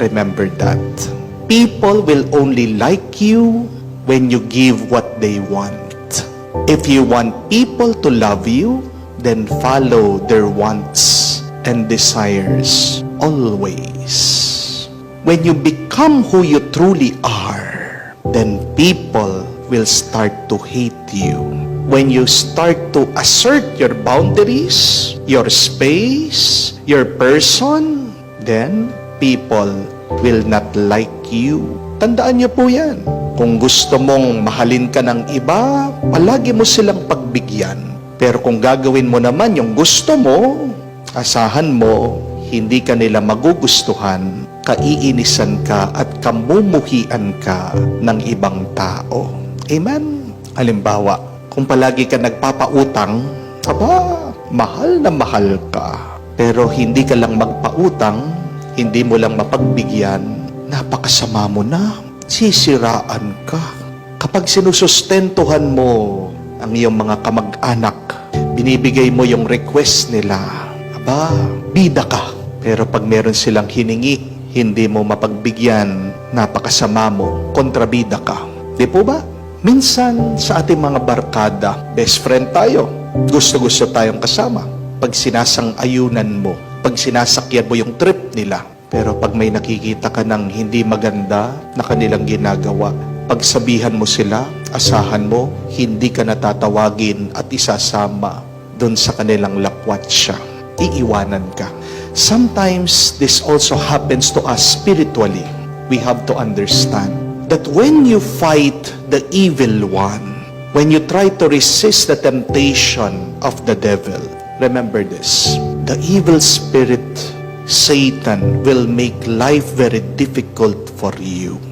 Remember that. People will only like you when you give what they want. If you want people to love you, then follow their wants and desires always. When you become who you truly are, then people will start to hate you. When you start to assert your boundaries, your space, your person, then people will not like you. Tandaan niyo po yan. Kung gusto mong mahalin ka ng iba, palagi mo silang pagbigyan. Pero kung gagawin mo naman yung gusto mo, asahan mo, hindi ka nila magugustuhan, kaiinisan ka at kamumuhian ka ng ibang tao. Amen? Halimbawa, kung palagi ka nagpapautang, aba, mahal na mahal ka. Pero hindi ka lang magpautang, hindi mo lang mapagbigyan, napakasama mo na, sisiraan ka. Kapag sinusustentuhan mo ang iyong mga kamag-anak, binibigay mo yung request nila, aba, bida ka. Pero pag meron silang hiningi, hindi mo mapagbigyan, napakasama mo, kontrabida ka. Di po ba? Minsan sa ating mga barkada, best friend tayo, gusto-gusto tayong kasama. Pag sinasang-ayunan mo, pag sinasakyan mo yung trip nila, pero pag may nakikita ka ng hindi maganda na kanilang ginagawa, pagsabihan mo sila, asahan mo, hindi ka natatawagin at isasama doon sa kanilang lakwatsa. Iiwanan ka. Sometimes this also happens to us spiritually. We have to understand that when you fight the evil one, when you try to resist the temptation of the devil, remember this the evil spirit, Satan, will make life very difficult for you.